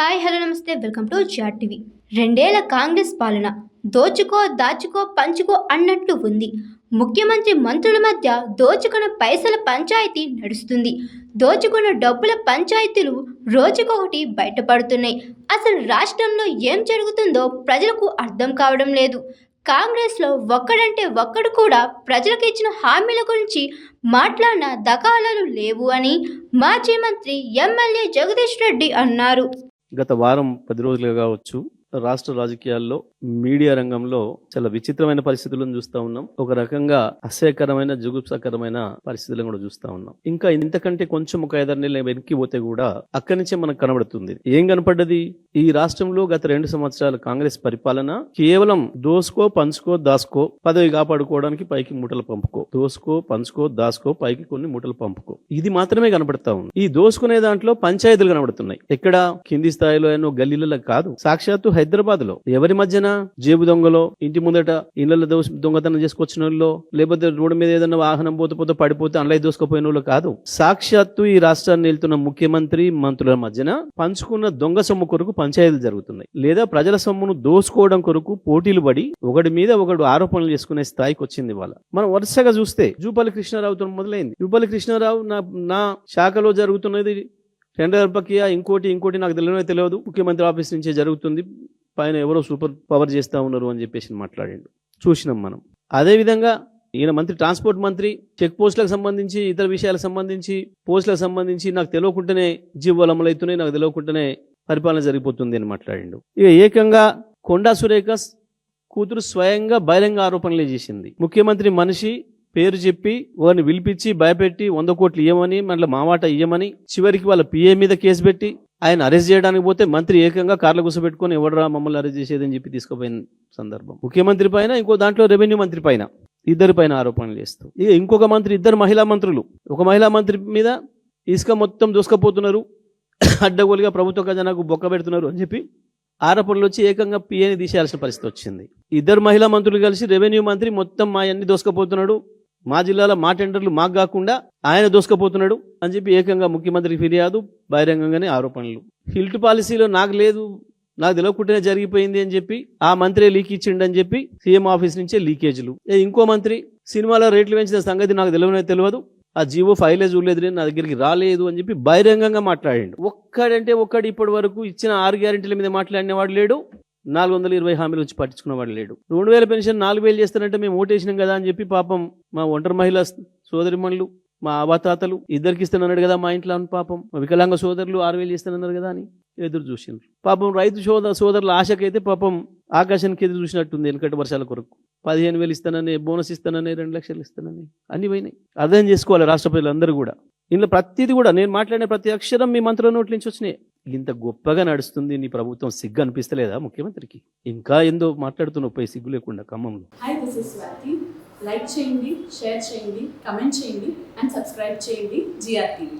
Hi hello నమస్తే welcome to జాట్ TV. రెండేళ్ళ కాంగ్రెస్ పాలన దోచుకో దాచుకో పంచుకో అన్నట్లు ఉంది. ముఖ్యమంత్రి మంత్రుల మధ్య దోచుకున్న పైసల పంచాయతీ నడుస్తుంది. దోచుకున్న డబ్బుల పంచాయతీలు రోజుకొకటి బయటపడుతున్నాయి. అసలు రాష్ట్రంలో ఏం జరుగుతుందో ప్రజలకు అర్థం కావడం లేదు. కాంగ్రెస్లో ఒక్కడంటే ఒక్కడు కూడా ప్రజలకు ఇచ్చిన హామీల గురించి మాట్లాడిన దకాలలు లేవు అని మాజీ మంత్రి ఎమ్మెల్యే జగదీష్ రెడ్డి అన్నారు. గత వారం పది రోజులుగా కావచ్చు. రాష్ట్ర రాజకీయాల్లో మీడియా రంగంలో చాలా విచిత్రమైన పరిస్థితులను చూస్తా ఉన్నాం. ఒక రకంగా అసహ్యకరమైన జుగుప్సకరమైన పరిస్థితులను కూడా చూస్తా ఉన్నాం. ఇంకా ఇంతకంటే కొంచెం ఒక ఐదారు నెలలు వెనక్కి పోతే కూడా అక్కడి నుంచే మనకు కనబడుతుంది. ఏం కనపడ్డది? ఈ రాష్ట్రంలో గత రెండు సంవత్సరాల కాంగ్రెస్ పరిపాలన కేవలం దోసుకో పంచుకో దాసుకో పదవి కాపాడుకోవడానికి పైకి మూటలు పంపుకో. దోసుకో పంచుకో దాసుకో పైకి కొన్ని మూటలు పంపుకో. ఇది మాత్రమే కనబడతా ఉంది. ఈ దోసుకునే దాంట్లో పంచాయతీలు కనబడుతున్నాయి. ఎక్కడ? కింది స్థాయిలో ఎన్నో గల్లీలలో కాదు. సాక్షాత్తు హైదరాబాద్లో ఎవరి మధ్యన? జేబు దొంగలో? ఇంటి ముందట ఇళ్ళలో దొంగతనం చేసుకొచ్చిన వాళ్ళు? లేకపోతే రోడ్డు మీద ఏదైనా వాహనం పోతే పోతే పడిపోతే అందులో దోసుకుపోయిన వాళ్ళు కాదు. సాక్షాత్తు ఈ రాష్ట్రాన్ని వెళ్తున్న ముఖ్యమంత్రి మంత్రుల మధ్యన పంచుకున్న దొంగ సొమ్ము కొరకు పంచాయతీలు జరుగుతున్నాయి. లేదా ప్రజల సొమ్మును దోసుకోవడం కొరకు పోటీలు పడి ఒకటి మీద ఒకడు ఆరోపణలు చేసుకునే స్థాయికి వచ్చింది వాళ్ళ మనం వరుసగా చూస్తే జూపల్లి కృష్ణారావుతో మొదలైంది. జూపల్లి కృష్ణారావు నా నా శాఖలో జరుగుతున్నది టెండర్ ప్రక్రియ ఇంకోటి ఇంకోటి నాకు తెలియనే తెలియదు. ముఖ్యమంత్రి ఆఫీస్ నుంచే జరుగుతుంది. పైన ఎవరో సూపర్ పవర్ చేస్తూ ఉన్నారు అని చెప్పేసి మాట్లాడిండు. చూసినాం మనం. అదేవిధంగా ఈయన మంత్రి ట్రాన్స్పోర్ట్ మంత్రి చెక్ పోస్టులకు సంబంధించి ఇతర విషయాలకు సంబంధించి పోస్టులకు సంబంధించి నాకు తెలియకుండానే జీవోలు అమలవుతున్నాయి నాకు తెలియకుండానే పరిపాలన జరిగిపోతుంది అని మాట్లాడిండు. ఇక ఏకంగా కొండా సురేఖ కూతురు స్వయంగా బహిరంగ ఆరోపణలే చేసింది. ముఖ్యమంత్రి మనిషి పేరు చెప్పి వారిని పిలిపించి భయపెట్టి వంద కోట్లు ఇయ్యమని మళ్ళీ మామాట ఇయ్యమని చివరికి వాళ్ళ పిఏ మీద కేసు పెట్టి ఆయన అరెస్ట్ చేయడానికి పోతే మంత్రి ఏకంగా కార్లు కూర్చోబెట్టుకొని ఎవడరా మమ్మల్ని అరెస్ట్ చేసేదని చెప్పి తీసుకుపోయిన సందర్భం. ముఖ్యమంత్రి పైన ఇంకో దాంట్లో రెవెన్యూ మంత్రి పైన ఇద్దరి పైన ఆరోపణలు చేస్తూ. ఇక ఇంకొక మంత్రి ఇద్దరు మహిళా మంత్రులు. ఒక మహిళా మంత్రి మీద ఇసుక మొత్తం దూసుకపోతున్నారు. అడ్డగోలుగా ప్రభుత్వ ఖజానాకు బొక్క పెడుతున్నారు అని చెప్పి ఆరోపణలు వచ్చి ఏకంగా పిఏని తీసేయాల్సిన పరిస్థితి వచ్చింది. ఇద్దరు మహిళా మంత్రులు కలిసి రెవెన్యూ మంత్రి మొత్తం మా అన్ని దోసుకపోతున్నాడు. మా జిల్లాలో మా టెండర్లు మాకు కాకుండా ఆయన దోసుకపోతున్నాడు అని చెప్పి ఏకంగా ముఖ్యమంత్రికి ఫిర్యాదు బహిరంగంగానే ఆరోపణలు. హిల్ట్ పాలసీలో నాకు లేదు నాకు తెలియకుండానే జరిగిపోయింది అని చెప్పి ఆ మంత్రి లీక్ ఇచ్చిండు అని చెప్పి సీఎం ఆఫీస్ నుంచే లీకేజీలు. ఏ ఇంకో మంత్రి సినిమాలో రేట్లు పెంచిన సంగతి నాకు తెలియనే తెలియదు ఆ జీవో ఫైలే చూడలేదు నా దగ్గరికి రాలేదు అని చెప్పి బహిరంగంగా మాట్లాడిండు. ఒక్కడంటే ఒక్కడు ఇప్పటి వరకు ఇచ్చిన ఆరు గ్యారెంటీల మీద మాట్లాడినవాడు లేడు నాలుగు వందల ఇరవై హామీలు వచ్చి పట్టించుకున్నవాడు లేడు. రెండు వేల పెన్షన్ నాలుగు వేలు చేస్తానంటే మేము ఓటేసినాం కదా అని చెప్పి పాపం మా ఒంటరి మహిళా సోదరిమణులు మా అవతాతలు ఇద్దరికి ఇస్తానన్నాడు కదా మా ఇంట్లో అని పాపం వికలాంగ సోదరులు ఆరు వేలు ఇస్తానన్నారు కదా అని ఎదురు చూసిండ్రు. పాపం రైతు సోద సోదరుల ఆశకైతే పాపం ఆకాశానికి ఎదురు చూసినట్టుంది వెనుకటి వర్షాల కొరకు. పదిహేను వేలు ఇస్తానని బోనస్ ఇస్తానని రెండు లక్షలు ఇస్తానని అన్ని పోయినాయి. అర్థం చేసుకోవాలి రాష్ట్ర ప్రజలందరూ కూడా. ఇందులో ప్రతిదీ కూడా నేను మాట్లాడిన ప్రతి అక్షరం మీ మంత్రుల నోట్ల నుంచి వచ్చినాయి. ఇంత గొప్పగా నడుస్తుంది నీ ప్రభుత్వం సిగ్గు అనిపిస్తలేదా ముఖ్యమంత్రికి? ఇంకా ఎందో మాట్లాడుతున్నావు పోయి సిగ్గు లేకుండా ఖమ్మంలో. Hi this is Swathi. Like చేయండి షేర్ చేయండి కమెంట్ చేయండి అండ్ సబ్స్క్రైబ్ చేయండి జిఆర్టీవీ